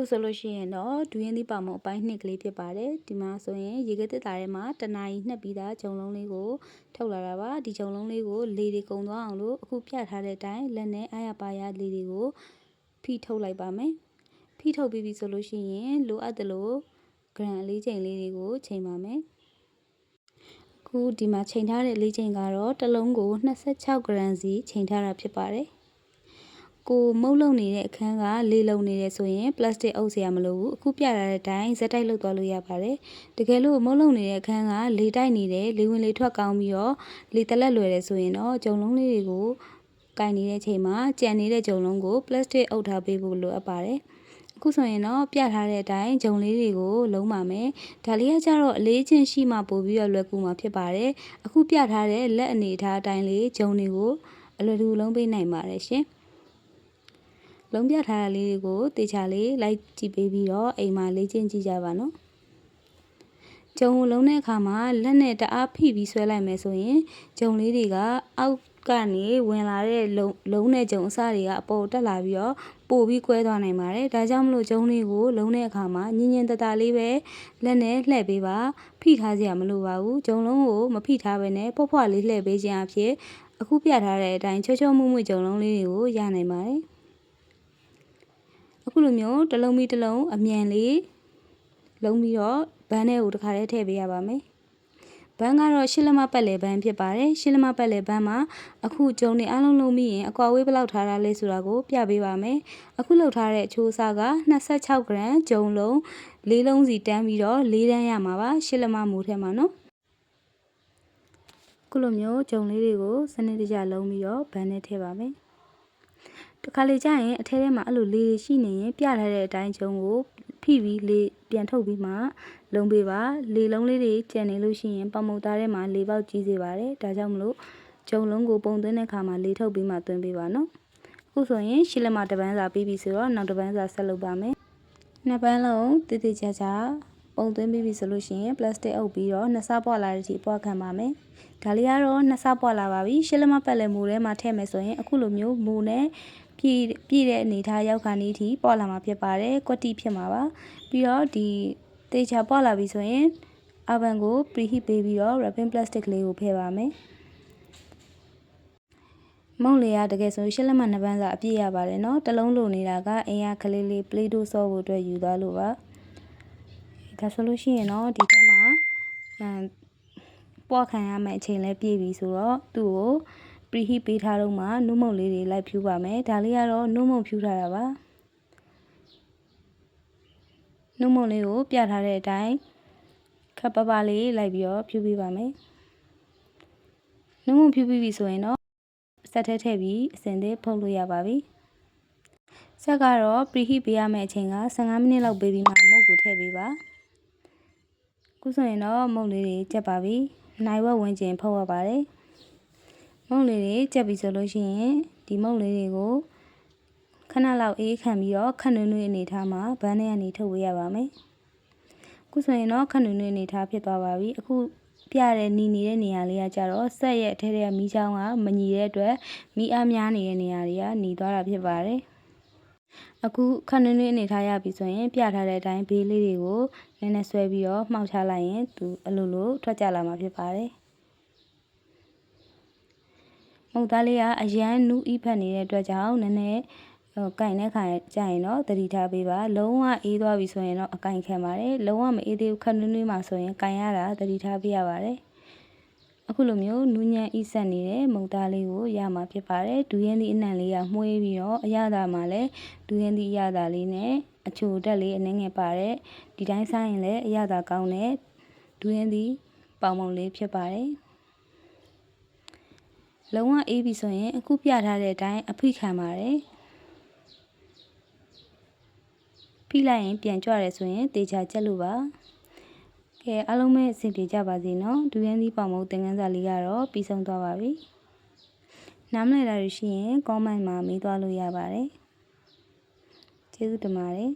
ခုဆိုလို့ရှိရင်တော့ဒူးရင်သီးပေါမုံအပိုင်းနှစ်ကလေးဖြစ်ပါတယ်ဒီမှာဆိုရင်ရေခဲတစ်တာထဲမှာတနာရီနှက်ပြီးသားဂျုံလုံးလေးကိုထုတ်လာတာပါဒီဂျုံလုံးလေးကိုလေတွေကုံသွားအောင်လို့အခုပြထားတဲ့အတိုင်းလက်နဲ့အားရပါရလေတွေကိုဖိထုတ်လိုက်ပါမယ်ဖိထုတ်ပြီးပြီဆိုလို့ရှိရင်လိုအပ်သလိုဂရမ်လေးချိန်လေးတွေကိုချိန်ပါမယ်အခုဒီမှာချိန်ထားတဲ့လေးချိန်ကတော့တစ်လုံးကို26ဂရမ်စီချိန်ထားတာဖြစ်ပါတယ် ကိုမုတ်လုံနေတဲ့အခန်းကလေလုံနေတယ်ဆိုရင်ပလတ်စတစ်အုပ်စရာမလိုဘူးအခုပြထားတဲ့အတိုင်းဇက်တိုက်လုပ်သွားလို့ရပါတယ်တကယ်လို့မုတ်လုံနေတဲ့အခန်းကလေတိုက်နေတယ်လေဝင်လေထွက်ကောင်းပြီးတော့လေတလက်လွယ်တယ်ဆိုရင်တော့ဂျုံလုံးလေးတွေကိုကင်နေတဲ့အချိန်မှာကြံနေတဲ့ဂျုံလုံးကိုပလတ်စတစ်အုပ်ထားပေးဖို့လိုအပ်ပါတယ်အခုဆိုရင်တော့ပြထားတဲ့အတိုင်းဂျုံလေးတွေကိုလုံးပါမယ်ဒါလေးကကြတော့အလေးချင်းရှိမှပို့ပြီးတော့လွယ်ကူမှာဖြစ်ပါတယ်အခုပြထားတဲ့လက်အနေထားအတိုင်းလေးဂျုံတွေကိုအလွယ်တကူလုံးပေးနိုင်ပါတယ်ရှင် လုံးပြထားတာလေးတွေကိုတေချာလေးလိုက်ကြည့်ပေးပြီးတော့အိမ်မှာလေ့ကျင့်ကြည့်ကြပါနော်ဂျုံကိုလုံးတဲ့အခါမှာလက်နဲ့တအားဖိပြီးဆွဲလိုက်မယ်ဆိုရင်ဂျုံလေးတွေကအောက်ကနေဝင်လာတဲ့လုံးလုံးနဲ့ဂျုံအစတွေကအပေါ်တက်လာပြီးတော့ပို့ပြီးကွဲသွားနိုင်ပါတယ်ဒါကြောင့်မလို့ဂျုံလေးကိုလုံးတဲ့အခါမှာညင်ညင်တတလေးပဲလက်နဲ့လှည့်ပေးပါဖိထားစရာမလိုပါဘူးဂျုံလုံးကိုမဖိထားဘဲနဲ့ဖွက်ဖွက်လေးလှည့်ပေးခြင်းအဖြစ်အခုပြထားတဲ့အတိုင်းချောချောမွမွဂျုံလုံးလေးတွေကိုရနိုင်ပါတယ် အခုလိုမျိုးတစ်လုံးပြီးတစ်လုံးအမြန်လေးလုံးပြီးတော့ဘန်းထဲကိုတစ်ခါတည်းထည့်ပေးရပါမယ်ဘန်းကတော့ရှစ်လက်မပတ်လေဘန်းဖြစ်ပါတယ်ရှစ်လက်မပတ်လေဘန်းမှာအခုကျုံနေအလုံးလုံးပြီးရင်အကွာဝေးဘယ်လောက်ထားတာလဲဆိုတာကိုပြပေးပါမယ်အခုလောက်ထားတဲ့အချိုးအစားက26ဂရမ်ကျုံလုံးလေးလုံးစီတန်းပြီးတော့လေးတန်းရမှာပါရှစ်လက်မမူထဲမှာနော်ခုလိုမျိုးဂျုံလေးတွေကိုစနစ်တကျလုံးပြီးတော့ဘန်းနဲ့ထည့်ပါမယ် တခါလေကြာရင်အထဲထဲမှာအဲ့လိုလေးရှိနေရင်ပြထားတဲ့အတိုင်းဂျုံကိုဖိပြီးလေပြန်ထုတ်ပြီးမှလုံပေးပါလေလုံးလေးတွေကျန်နေလို့ရှိရင်ပမုတ်သားထဲမှာလေပေါက်ကြီးစေပါတယ်ဒါကြောင့်မလို့ဂျုံလုံးကိုပုံသွင်းတဲ့အခါမှာလေထုတ်ပြီးမှသွင်းပေးပါနော်အခုဆိုရင်ရှီလက်မတပန်းစာပြီးပြီဆိုတော့နောက်တပန်းစာဆက်လုပ်ပါမယ်နှစ်ပန်းလုံးတိတိကျကျပုံသွင်းပြီးပြီဆိုလို့ရှိရင်ပလတ်စတစ်အုပ်ပြီးတော့နှစ်ဆပွားလာတဲ့အထိပွားခံပါမယ်ဒါလေးကတော့နှစ်ဆပွားလာပါပြီရှစ်လက်မပတ်လက်မူထဲမှာထည့်မယ်ဆိုရင်အခုလိုမျိုးမူနဲ့ ပြည့်ပြည့်တဲ့အနေထားရောက်ခါနေထိပေါ်လာမှာဖြစ်ပါတယ်ကွက်တိဖြစ်မှာပါပြီးတော့ဒီတေချာပေါ်လာပြီဆိုရင်အဗန်ကို preheat ပေးပြီးတော့ wrapping plastic လေးကိုဖယ်ပါမယ်မုံလေးရတကယ်ဆိုရှစ်လက်မနှစ်ပန်းစာအပြည့်ရပါတယ်เนาะတလုံးလိုနေတာကအင်ရကလေးလေး play doh ဆော့ဖို့အတွက်ယူသွားလို့ပါဒါဆိုလို့ရှိရင်တော့ဒီထဲမှာအမ်ပွားခံရမယ့်အချိန်လဲပြည့်ပြီဆိုတော့သူ့ကို preheat ပေးထားတော့မှနုမုံလေးတွေလိုက်ဖြူပါမယ်ဒါလေးကတော့နုမုံဖြူထားတာပါနုမုံလေးကိုပြထားတဲ့အတိုင်းခပ်ပပလေးလိုက်ပြီးတော့ဖြူပေးပါမယ်နုမုံဖြူပြီးပြီဆိုရင်တော့ဆက်ထဲထည့်ပြီးအစင်သေးဖုတ်လို့ရပါပြီဆက်ကတော့ preheat ပေးရမယ့်အချိန်က15မိနစ်လောက်ပေးပြီးမှမုတ်ကိုထည့်ပေးပါခုဆိုရင်တော့မုတ်လေးတွေကြက်ပါပြီနိုင်ဝက်ဝင်ကျင်ဖုတ်ရပါတယ် မုံလေးတွေကြက်ပြီဆိုလို့ရှိရင်ဒီမုံလေးတွေကိုခဏလောက်အေးခံပြီးတော့ခက်နွေ့နွေ့အနေထားမှာဘန်းထဲကနေထုတ်ဝေးရပါမယ်အခုဆိုရင်တော့ခက်နွေ့နွေ့အနေထားဖြစ်သွားပါပြီအခုပြတဲ့နီနေတဲ့နေရာလေးကကြတော့ဆက်ရဲ့အထဲထဲကမီးချောင်းကမညီတဲ့အတွက်မီးအားများနေတဲ့နေရာတွေကหนีသွားတာဖြစ်ပါတယ်အခုခဏနွေးအနေထားရပြီဆိုရင် ပြထားတဲ့အတိုင်းဘေးလေးတွေကိုနည်းနည်းဆွဲပြီးတော့မှောက်ချလိုက်ရင်သူအလိုလိုထွက်ကြလာမှာဖြစ်ပါတယ် မုတ်သားလေးကအရန်နူးဤဖက်နေတဲ့အတွက်ကြောင့်နည်းနည်းဟိုကင်တဲ့ခါကျရင်တော့တတိထားပေးပါလုံးဝအေးသွားပြီဆိုရင်တော့အကင်ခံပါတယ်လုံးဝမအေးသေးဘူးခက်နွးနွေးမှဆိုရင်ကင်ရတာတတိထားပေးရပါတယ်အခုလိုမျိုးနူးညံ့ဤဆက်နေတဲ့မုတ်သားလေးကိုရမှာဖြစ်ပါတယ်ဒူရင်သီးအနံ့လေးကမှုေးပြီးတော့အရသာမှာလည်းဒူရင်သီးအရသာလေးနဲ့အချိုတက်လေးအနှငယ်ပါတယ်ဒီတိုင်းဆိုင်ရင်လည်းအရသာကောင်းတဲ့ဒူရင်သီးပေါင်ပေါင်လေးဖြစ်ပါတယ် လုံးဝအေးပြီဆိုရင်အခုပြထားတဲ့အတိုင်းအဖိခံပါတယ်ဖိလိုက်ရင်ပြန်ကြွရဲဆိုရင်တေချာချက်လို့ပါကဲအားလုံးပဲအဆင်ပြေကြပါစေနော်ဒူရန်သီးပေါင်မုတ်သင်ခန်းစာလေးကတော့ပြီးဆုံးသွားပါပြီနားမလည်တာရှိရင် comment မှာမေးသွားလို့ရပါတယ်ကျေးဇူးတင်ပါတယ်